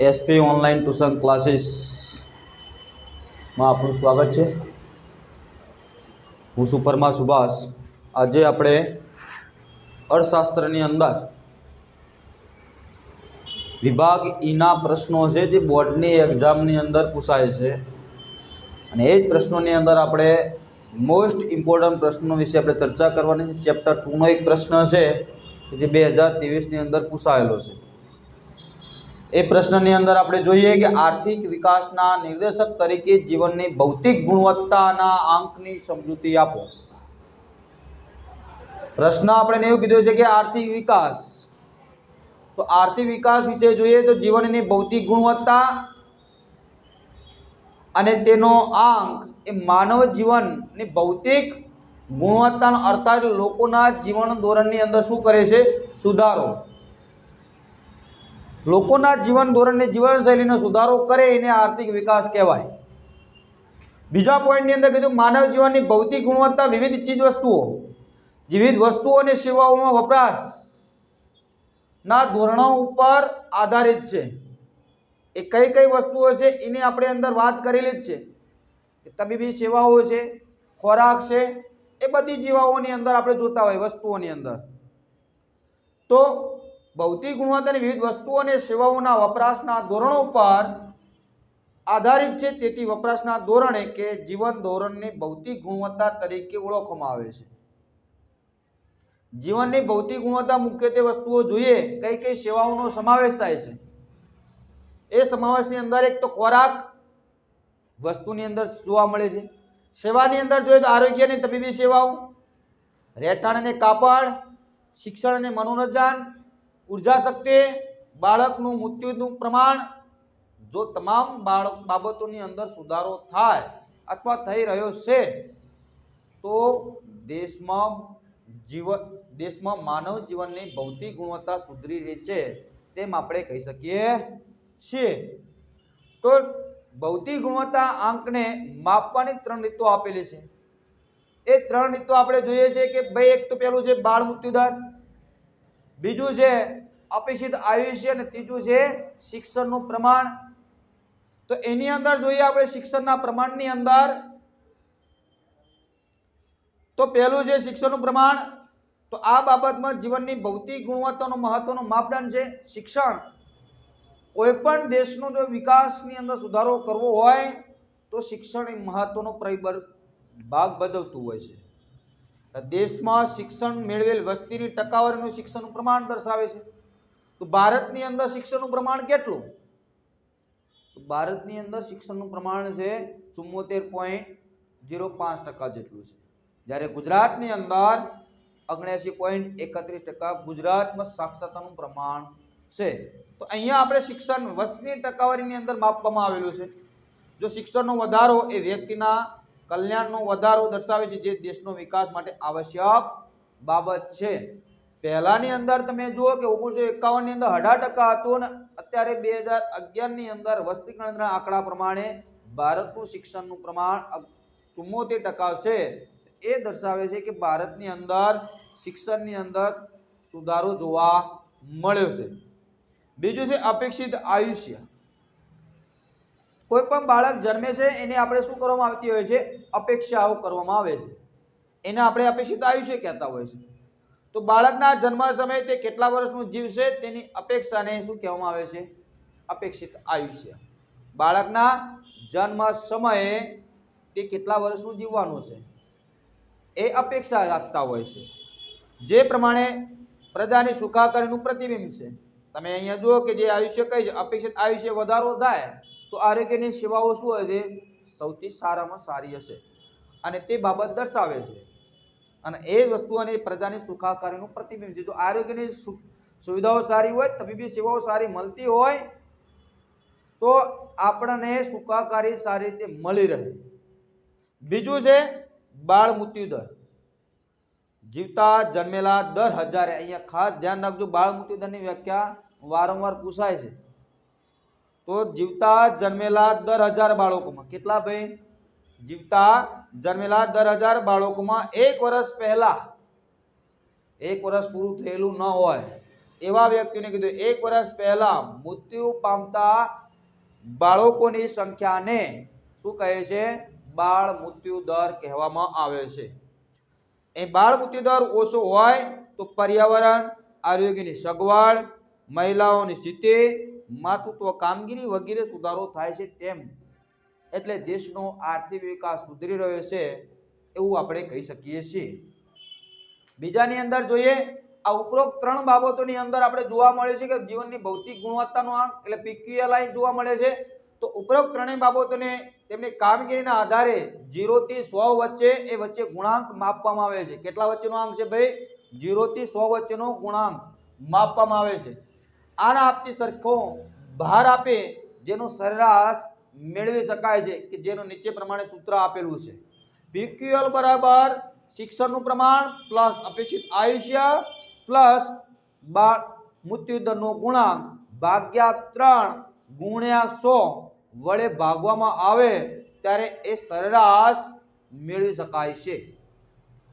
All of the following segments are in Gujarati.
એસપી ઓનલાઈન ટ્યુશન ક્લાસીસમાં આપનું સ્વાગત છે. હું સુપરમા સુભાષ. આજે આપણે અર્થશાસ્ત્રની અંદર વિભાગ ઈના પ્રશ્નો છે જે બોર્ડની એક્ઝામની અંદર પૂછાય છે. અને એ જ પ્રશ્નોની અંદર આપણે મોસ્ટ ઇમ્પોર્ટન્ટ પ્રશ્નો વિશે આપણે ચર્ચા કરવાની છે. ચેપ્ટર ટુનો એક પ્રશ્ન છે જે બે હજાર ત્રેવીસની અંદર પૂછાયેલો છે. એ પ્રશ્નની અંદર આપણે જોઈએ કે આર્થિક વિકાસના નિર્દેશક તરીકે જીવનની ભૌતિક ગુણવત્તાના આંકની સમજૂતી આપો. પ્રશ્ન આપણે એવું કીધું છે કે આર્થિક વિકાસ. તો આર્થિક વિકાસ વિશે જોઈએ તો જીવનની ભૌતિક ગુણવત્તા અને તેનો આંક એ માનવ જીવનની ભૌતિક ગુણવત્તાનો અર્થાત લોકોના જીવન ધોરણની અંદર શું કરે છે? સુધારો. લોકોના જીવન ધોરણની જીવનશૈલીનો સુધારો કરે એને આર્થિક વિકાસ કહેવાય. બીજા પોઈન્ટની અંદર કીધું માનવ જીવનની ભૌતિક ગુણવત્તા વિવિધ ચીજ વસ્તુઓ વિવિધ વસ્તુઓ અને સેવાઓમાં વપરાશ ધોરણો ઉપર આધારિત છે. એ કઈ કઈ વસ્તુઓ છે એની આપણે અંદર વાત કરેલી જ છે. તબીબી સેવાઓ છે, ખોરાક છે, એ બધી જીવાઓની અંદર આપણે જોતા હોય, વસ્તુઓની અંદર. તો ભૌતિક ગુણવત્તાની વિવિધ વસ્તુઓ અને સેવાઓના વપરાશના ધોરણો પર આધારિત છે તેથી વપરાશના ધોરણે કે જીવન ધોરણની ભૌતિક ગુણવત્તા તરીકે ઓળખવામાં આવે છે. જીવનની ભૌતિક ગુણવત્તા મુખ્યત્વે વસ્તુઓ જોઈએ, કઈ કઈ સેવાઓનો સમાવેશ થાય છે. એ સમાવેશની અંદર એક તો ખોરાક વસ્તુની અંદર જોવા મળે છે. સેવાની અંદર જોઈએ તો આરોગ્યની તબીબી સેવાઓ, રહેઠાણ અને કાપડ, શિક્ષણ અને મનોરંજન, ઊર્જા શક્તિ, બાળકનું મૃત્યુનું પ્રમાણ, જો તમામ બાળક બાબતોની અંદર સુધારો થાય અથવા થઈ રહ્યો છે, તો દેશમાં જીવન દેશમાં માનવ જીવનની ભૌતિક ગુણવત્તા સુધરી રહી છે. તેમ આપણે કહી શકીએ છીએ તો ભૌતિક ગુણવત્તા આંકને માપવાની ત્રણ રીતો આપેલી છે. એ ત્રણ રીતો આપણે જોઈએ છે કે ભાઈ એક તો પેલું છે બાળ મૃત્યુદર, બીજું છે અપેક્ષિત આયુષ્ય અને ત્રીજું છે શિક્ષણનું પ્રમાણ. તો એની અંદર જોઈએ આપણે શિક્ષણના પ્રમાણની અંદર, તો પહેલું છે શિક્ષણનું પ્રમાણ. તો આ બાબતમાં જીવનની ભૌતિક ગુણવત્તાનો મહત્વનો માપદંડ છે શિક્ષણ. કોઈ પણ દેશનો જો વિકાસની અંદર સુધારો કરવો હોય, તો શિક્ષણ એ મહત્વનો પરિબળ ભાગ ભજવતું હોય છે. દેશમાં શિક્ષણ મેળવેલ વસ્તીની ટકાવારીનું શિક્ષણનું પ્રમાણ દર્શાવે છે. તો ભારતની અંદર શિક્ષણનું પ્રમાણ કેટલું? ભારતની અંદર શિક્ષણનું પ્રમાણ છે ચુમ્મોતેર પોઈન્ટ ઝીરો પાંચ ટકા જેટલું છે. જ્યારે ગુજરાતની અંદર ઓગણ્યાસી પોઈન્ટ એકત્રીસ ટકા ગુજરાતમાં સાક્ષરતાનું પ્રમાણ છે. તો અહીંયા આપણે શિક્ષણ વસ્તીની ટકાવારીની અંદર માપવામાં આવેલું છે. જો શિક્ષણનો વધારો એ વ્યક્તિના કલ્યાણનો વધારો દર્શાવે છે, જે દેશનો વિકાસ માટે આવશ્યક બાબત છે. પહેલાની અંદર તમે જુઓ કે ઓગણીસો એકાવનની અંદર અઢાર ટકા હતું અને અત્યારે બે હજાર અગિયારની અંદર વસ્તી ગણતરીના આંકડા પ્રમાણે ભારતનું શિક્ષણનું પ્રમાણ ચુમ્મોતેર ટકા છે. એ દર્શાવે છે કે ભારતની અંદર શિક્ષણની અંદર સુધારો જોવા મળ્યો છે. બીજું છે અપેક્ષિત આયુષ્ય. કોઈ પણ બાળક જન્મે છે, એને આપણે શું કરવામાં આવતી હોય છે? અપેક્ષાઓ કરવામાં આવે છે. એને આપણે અપેક્ષિત આયુષ્ય કહેતા હોય છે. તો બાળકના જન્મ સમયે તે કેટલા વર્ષનું જીવશે તેની અપેક્ષાને શું કહેવામાં આવે છે? અપેક્ષિત આયુષ્ય. બાળકના જન્મ સમયે તે કેટલા વર્ષનું જીવવાનું છે? એ અપેક્ષા રાખતા હોય છે. જે પ્રમાણે પ્રજાની સુખાકારીનું પ્રતિબિંબ છે. તમે અહીંયા જુઓ કે જે આયુષ્ય કઈ છે, અપેક્ષિત આયુષ્ય વધારો થાય, તો આરોગ્યની સેવાઓ શું હોય છે? સૌથી સારામાં સારી હશે. અને તે બાબત દર્શાવે છે. અને એ વસ્તુ અને પ્રજાની સુખાકારીનું પ્રતિબિંબ છે. જો આરોગ્યની સુવિધાઓ સારી હોય, તબીબી સેવાઓ સારી મળતી હોય, તો આપણને સુખાકારી સારી રીતે મળી રહે. બીજું છે બાળ મૃત્યુ દર જીવતા જન્મેલા દર હજારે. અહીંયા ખાસ ધ્યાન રાખજો બાળ મૃત્યુદરની વ્યાખ્યા વારંવાર પૂછાય છે. તો જીવતા જન્મેલા દર હજાર બાળકોમાં કેટલા ભાઈ? જીવતા જન્મેલા દર હજાર બાળકોમાં એક વર્ષ પહેલા, એક વર્ષ પૂરું થયેલું ન હોય, એવા વ્યક્તિને કીધું, એક વર્ષ પહેલા મૃત્યુ પામતા બાળકોની સંખ્યાને શું કહે છે? બાળ મૃત્યુ દર કહેવામાં આવે છે. એ બાળ મૃત્યુ દર ઓછો હોય તો પર્યાવરણ, આરોગ્યની સગવડ, મહિલાઓની સ્થિતિ, માતૃત્વ કામગીરી વગેરે સુધારો થાય છે તેમ. એટલે દેશનો આર્થિક વિકાસ સુધરી રહ્યો છે એવું આપણે કહી શકીએ છીએ. બીજાની અંદર જોઈએ, આ ઉપરોક્ત ત્રણ બાબતોની અંદર આપણે જોવા મળે છે કે જીવનની ભૌતિક ગુણવત્તાનો આંક એટલે પીક્યુએલઆઈ જોવા મળે છે. તો ઉપરોક્ત ત્રણેય બાબતોને તેમની કામગીરીના આધારે 0 થી સો વચ્ચે એ વચ્ચે ગુણાંક માપવામાં આવે છે. કેટલા વચ્ચેનો આંક છે ભાઈ? 0 થી સો વચ્ચેનો ગુણાંક માપવામાં આવે છે. આના આપતી સરખો ભાર આપે જેનો સરેરાશ મેળવી શકાય છે કે જેનું નીચે પ્રમાણે સૂત્ર આપેલું છે. પીક્યુએલ બરાબર શિક્ષણનું પ્રમાણ પ્લસ અપેક્ષિત આયુષ્ય પ્લસ બાળ મૃત્યુદરનો ગુણાંક ભાગ્યા ત્રણ ગુણ્યા સો વડે ભાગવામાં આવે ત્યારે એ સરેરાશ મેળવી શકાય છે.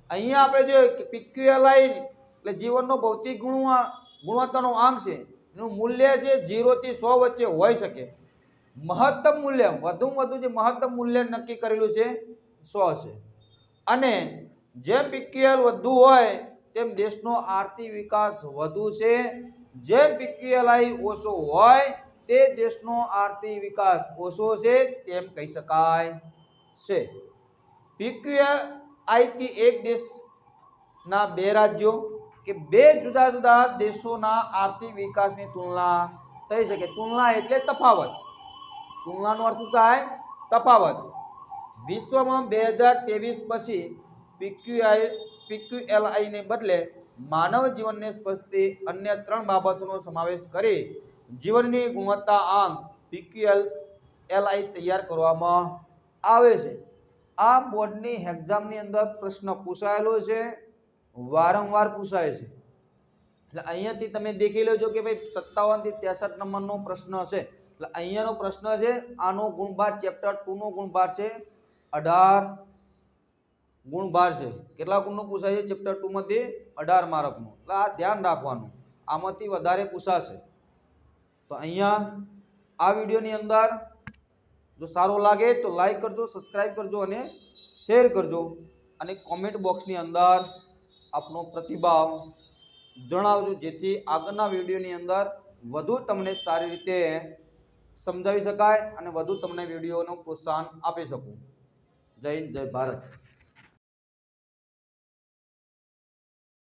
અહીંયા આપણે જોઈએ કે પીક્યુએલઆઈ એટલે જીવનનો ભૌતિક ગુણવા, ગુણવત્તાનો આંક છે, એનું મૂલ્ય છે જીરોથી સો વચ્ચે હોઈ શકે. મહત્તમ મૂલ્ય, વધુમાં વધુ જે મહત્તમ મૂલ્ય નક્કી કરેલું છે, સો છે. અને જેમ પીક્યુએલ વધુ હોય, તેમ દેશનો આર્થિક વિકાસ વધુ છે. જેમ પીક્યુએલઆઈ ઓછો હોય તે દેશનો આર્થિક વિકાસ ઓછો છે તેમ કહી શકાય છે. પીક્યુઆઈથી એક દેશના બે રાજ્યો કે બે જુદા જુદા દેશોના આર્થિક વિકાસની તુલના થઈ શકે. તુલના એટલે તફાવત. તુલનાનો અર્થ થાય? તફાવત. વિશ્વમાં બે હજાર ત્રેવીસ પછી પીક્યુઆઈ પીક્યુએલઆઈને બદલે માનવ જીવનને સ્પર્શતી અન્ય ત્રણ બાબતોનો સમાવેશ કરી જીવનની ગુણવત્તા આંક પીક્યુએલ એલઆઈ તૈયાર કરવામાં આવે છે. આ બોર્ડની એક્ઝામની અંદર પ્રશ્ન પૂછાયેલો છે, વારંવાર પૂછાય છે. એટલે અહીંયાથી તમે દેખી લેજો કે ભાઈ સત્તાવનથી ત્રેસઠ નંબરનો પ્રશ્ન છે. એટલે અહીંયાનો પ્રશ્ન છે, આનો ગુણભાર ચેપ્ટર ટુનો ગુણભાર છે, અઢાર ગુણભાર છે. કેટલા ગુણનો પૂછાય છે? ચેપ્ટર ટુમાંથી અઢાર માર્કનો. એટલે આ ધ્યાન રાખવાનું. આમાંથી વધારે પૂછાશે. તો અહીંયા આ વિડીયોની અંદર જો સારો લાગે તો લાઈક કરજો સબસ્ક્રાઈબ કરજો અને શેર કરજો. અને કોમેન્ટ બોક્સની અંદર આપનો પ્રતિભાવ જણાવજો, જેથી આગળના વિડીયોની અંદર વધુ તમને સારી રીતે સમજાવી શકાય અને વધુ તમને વિડીયોનું પ્રોત્સાહન આપી શકું. જય હિન્દ, જય ભારત.